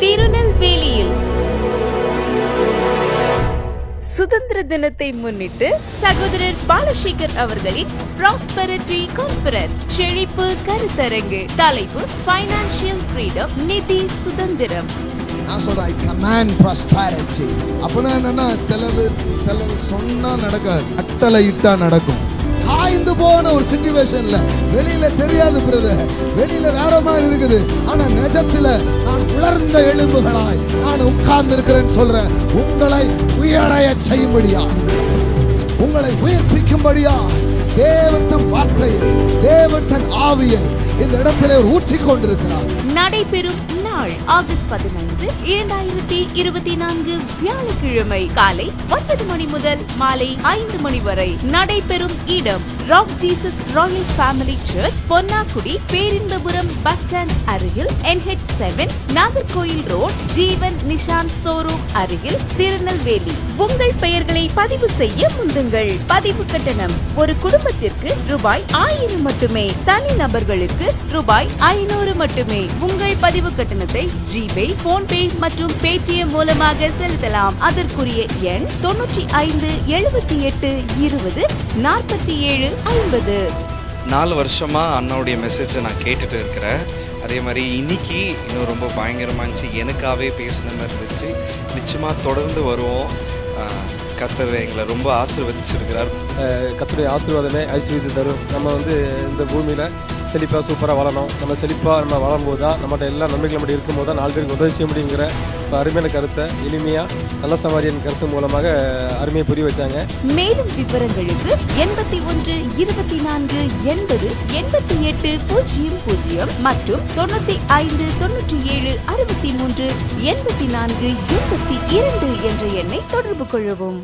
திருநெல்வேலியில். சுதந்திர தினத்தை முன்னிட்டு சகோதரர் பாலசேகர் அவர்களின் ப்ராஸ்பரிட்டி கான்ஃபரன்ஸ் செழிப்பு கருத்தரங்கு. தலைப்பு ஃபைனான்சியல் ஃப்ரீடம் நிதி சுதந்திரம். நான் சொல்றேன் ஐ கமாண்ட் ப்ராஸ்பரிட்டி அப்படின்னா என்னன்னா செலவு செலவு சொன்னா நடக்காது. கட்டளை இட்டா நடக்கும். காய்ந்து போன ஒரு சுச்சுவேஷன்ல வெளியில தெரியாது பிரதர். வெளியில வேற மாதிரி இருக்குது. ஆனா நிஜத்துல உலர்ந்த எலும்புகளாய் நான் உட்கார்ந்து இருக்கிறேன் சொல்றேன் உங்களை உயடைய செய்யும்படியா? உங்களை உயிர்ப்பிக்கும்படியா? தேவன் வார்த்தையை தேவன் ஆவியை இந்த இடத்திலே ஊற்றிக் கொண்டிருக்கிறார் நடைபெறும் நாள் ஆகஸ்ட் பதினைந்து இரண்டாயிரத்தி இருபத்தி நான்கு வியாழக்கிழமை காலை ஒன்பது மணி முதல் மாலை ஐந்து மணி வரை நடைபெறும் இடம் rock Jesus royal family church Ponnakudi Perinbapuram bus stand அருகில் NH seven Nagercoil road Jeevan Nishanth showroom அருகில் திருநெல்வேலி. உங்கள் பெயர்களை பதிவு செய்ய முந்துங்கள். பதிவு கட்டணம் ஒரு குடும்பத்திற்கு ரூபாய் ஆயிரம் மட்டுமே தனி நபர்களுக்கு ரூபாய் ஐநூறு மட்டுமே. உங்கள் பதிவு கட்டணத்தை ஜிபே போன்பே மற்றும் பேடிஎம் மூலமாக செலுத்தலாம். அதற்குரிய எண் தொண்ணூற்றி ஐந்து எழுபத்தி எட்டு இருபது நாற்பத்தி ஏழு ஐம்பது. நாலு வருஷமாக அண்ணாவுடைய மெசேஜை நான் கேட்டுட்டு இருக்கிறேன். அதே மாதிரி இன்னைக்கு இன்னும் ரொம்ப பயங்கரமாக இருந்துச்சு. எனக்காகவே பேசின மாதிரி இருந்துச்சு. நிச்சயமாக தொடர்ந்து வருவோம். ஆஹ் கர்த்தர் எங்களை ரொம்ப ஆசீர்வதிச்சிருக்கிறார். கத்துடைய ஆசீர்வாதமே ஐஸ்வர்யத்தை தரும். நம்ம வந்து இந்த பூமியில் செழிப்பாக சூப்பராக வளரணும் நம்ம செழிப்பாக நம்ம வளரும்போது தான் நம்மகிட்ட எல்லா நன்மைகள் நம்மகிட்ட இருக்கும்போது தான் நாலு பேருக்கு உதவி செய்ய முடியுங்கிற ஒரு அருமையான கருத்தை இனிமையாக நல்ல சமாரியன் கருத்து மூலமாக அருமையை புரிய வச்சாங்க. மேலும் விவரங்களுக்கு எண்பத்தி ஒன்று இருபத்தி நான்கு எண்பது எண்பத்தி எட்டு பூஜ்ஜியம் பூஜ்ஜியம் மற்றும் தொண்ணூத்தி ஐந்து தொண்ணூற்றி ஏழு அறுபத்தி மூன்று எண்பத்தி நான்கு எண்பத்தி இரண்டு என்ற எண்ணை தொடர்பு கொள்ளவும்.